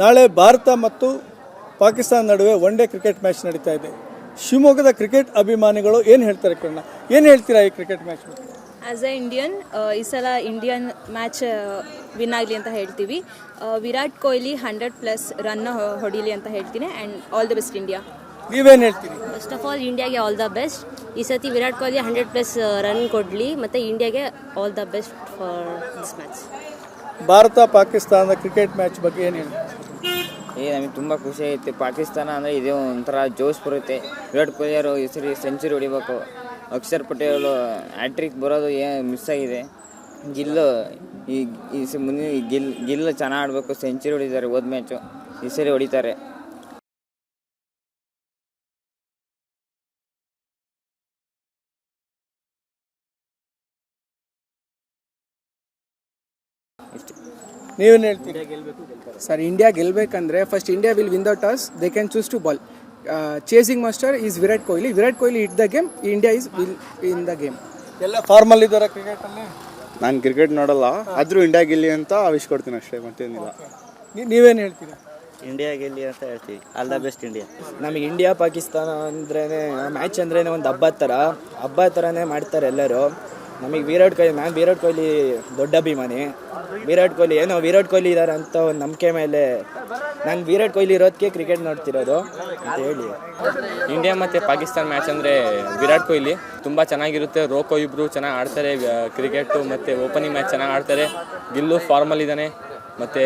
ನಾಳೆ ಭಾರತ ಮತ್ತು ಪಾಕಿಸ್ತಾನ ನಡುವೆ ಒನ್ ಡೇ ಕ್ರಿಕೆಟ್ ಮ್ಯಾಚ್ ನಡೀತಾ ಇದೆ. ಶಿವಮೊಗ್ಗದ ಕ್ರಿಕೆಟ್ ಅಭಿಮಾನಿಗಳು ಏನು ಹೇಳ್ತಾರೆ ಕಿರಣ ಏನು ಹೇಳ್ತೀರಾ ಈ ಕ್ರಿಕೆಟ್ ಮ್ಯಾಚ್ ಬಗ್ಗೆ? ಆ್ಯಸ್ ಎ ಇಂಡಿಯನ್ ಈ ಸಲ ಇಂಡಿಯನ್ ಮ್ಯಾಚ್ ವಿನ್ ಆಗಲಿ ಅಂತ ಹೇಳ್ತೀವಿ. Virat Kohli hundred plus run ಹೊಡೀಲಿ ಅಂತ ಹೇಳ್ತೀನಿ and all the best India ನೀವೇನು ಹೇಳ್ತೀರಿ? ಫಸ್ಟ್ ಆಫ್ ಆಲ್ ಇಂಡಿಯಾಗೆ ಆಲ್ ದ ಬೆಸ್ಟ್ ಈ ಸತಿ Virat Kohli hundred plus run ಕೊಡಲಿ ಮತ್ತು ಇಂಡಿಯಾಗೆ all the best for this match Bharat ಪಾಕಿಸ್ತಾನದ ಕ್ರಿಕೆಟ್ ಮ್ಯಾಚ್ ಬಗ್ಗೆ ಏನು ಹೇಳಿ ಏ, ನಮಗೆ ತುಂಬ ಖುಷಿ ಐತೆ ಪಾಕಿಸ್ತಾನ ಅಂದರೆ ಇದೇ ಒಂಥರ ಜೋಶ್ ಬರುತ್ತೆ. ವಿರಾಟ್ ಕೊಹ್ಲಿ ಅವರು ಈ ಸರಿ ಸೆಂಚುರಿ ಹೊಡಿಬೇಕು. ಅಕ್ಷರ್ ಪಟೇಲ್, ಹ್ಯಾಟ್ರಿಕ್ ಬರೋದು ಏನು ಮಿಸ್ ಆಗಿದೆ. ಗಿಲ್ಲು ಈ ಈ ಮುಂದಿನ ಗಿಲ್ ಗಿಲ್ ಚೆನ್ನಾಗಿ ಆಡಬೇಕು. ಸೆಂಚುರಿ ಹೊಡಿತಾರೆ ಹೋದ ಮ್ಯಾಚು ಈ ಹೊಡಿತಾರೆ. ನೀವೇನು ಹೇಳ್ತೀರಿ? Sir India ಗೆಲ್ಲಬೇಕಂದ್ರೆ first India will win the toss they can choose to bowl chasing master is Virat Kohli. Virat Kohli it the game India is will in the game ಎಲ್ಲ ಫಾರ್ಮಲ್ ಇದ್ದಾರೆ ಕ್ರಿಕೆಟಲ್ಲಿ ನಾನು ಕ್ರಿಕೆಟ್ ನೋಡಲ್ಲ ಆದರೂ ಇಂಡಿಯಾ ಗೆಲ್ಲಿ ಅಂತ wish ಕೊಡ್ತೀನಿ ಅಷ್ಟೇ ಮತ್ತೇನಿಲ್ಲ. ನೀವೇನು ಹೇಳ್ತೀರಾ? ಇಂಡಿಯಾ ಗೆಲ್ಲಿ ಅಂತ ಹೇಳ್ತೀವಿ. All the best India. ನಮಗೆ ಇಂಡಿಯಾ ಪಾಕಿಸ್ತಾನ ಅಂದ್ರೇ ಮ್ಯಾಚ್ ಅಂದ್ರೇ ಒಂದು ಹಬ್ಬ ಥರ ಹಬ್ಬ ಥರನೇ ಮಾಡ್ತಾರೆ ಎಲ್ಲರೂ. ನಮಗೆ ವಿರಾಟ್ ಕೊಹ್ಲಿ ನಾನು ವಿರಾಟ್ ಕೊಹ್ಲಿ ದೊಡ್ಡ ಅಭಿಮಾನಿ. ವಿರಾಟ್ ಕೊಹ್ಲಿ ಏನೋ ವಿರಾಟ್ ಕೊಹ್ಲಿ ಇದ್ದಾರೆ ಅಂತ ಒಂದು ನಂಬಿಕೆ ಮೇಲೆ ನಂಗೆ ವಿರಾಟ್ ಕೊಹ್ಲಿ ಇರೋದಕ್ಕೆ ಕ್ರಿಕೆಟ್ ನೋಡ್ತಿರೋದು ಅಂತ ಹೇಳಿ. ಇಂಡಿಯಾ ಮತ್ತು ಪಾಕಿಸ್ತಾನ ಮ್ಯಾಚ್ ಅಂದರೆ ವಿರಾಟ್ ಕೊಹ್ಲಿ ತುಂಬ ಚೆನ್ನಾಗಿರುತ್ತೆ. ರೋಕೋ ಇಬ್ಬರು ಚೆನ್ನಾಗಿ ಆಡ್ತಾರೆ ಕ್ರಿಕೆಟು ಮತ್ತು ಓಪನಿಂಗ್ ಮ್ಯಾಚ್ ಚೆನ್ನಾಗಿ ಆಡ್ತಾರೆ. ಗಿಲ್ಲು ಫಾರ್ಮಲ್ ಇದ್ದಾನೆ ಮತ್ತು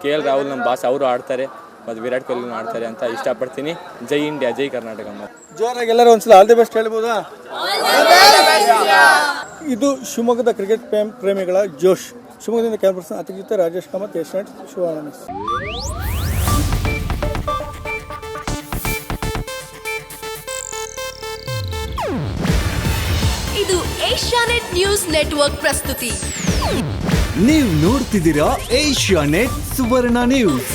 ಕೆ ಎಲ್ ರಾಹುಲ್ ನಮ್ಮ ಬಾಸ್ ಅವರು ಆಡ್ತಾರೆ. ಮತ್ತು ವಿರಾಟ್ ಕೊಹ್ಲಿ ಆಡ್ತಾರೆ ಅಂತ ಇಷ್ಟಪಡ್ತೀನಿ. ಜೈ ಇಂಡಿಯಾ ಜೈ ಕರ್ನಾಟಕ. ಮತ್ತು ಜೋರಾಗಿ ಎಲ್ಲರೂ ಒಂದ್ಸಲ ಆಲ್ ದಿ ಬೆಸ್ಟ್ ಹೇಳ್ಬೋದಾ? ಇದು ಶಿವಮೊಗ್ಗದ ಕ್ರಿಕೆಟ್ ಪ್ರೇಮ್ ಪ್ರೇಮಿಗಳ ಜೋಶ್. ಶಿವಮೊಗ್ಗದಿಂದ ಕ್ಯಾನ್ ಪರ್ಸನ್ ಅತಿ ಜೊತೆ ರಾಜೇಶ್ ಕಾಮತ್ ಯಶ್ವಂತ್ ಶಿವಾನಂದ್. ಇದು ಏಷ್ಯಾನೆಟ್ ನ್ಯೂಸ್ ನೆಟ್ವರ್ಕ್ ಪ್ರಸ್ತುತಿ. ನೀವು ನೋಡ್ತಿದ್ದೀರಾ ಏಷ್ಯಾ ನೆಟ್ ಸುವರ್ಣ ನ್ಯೂಸ್.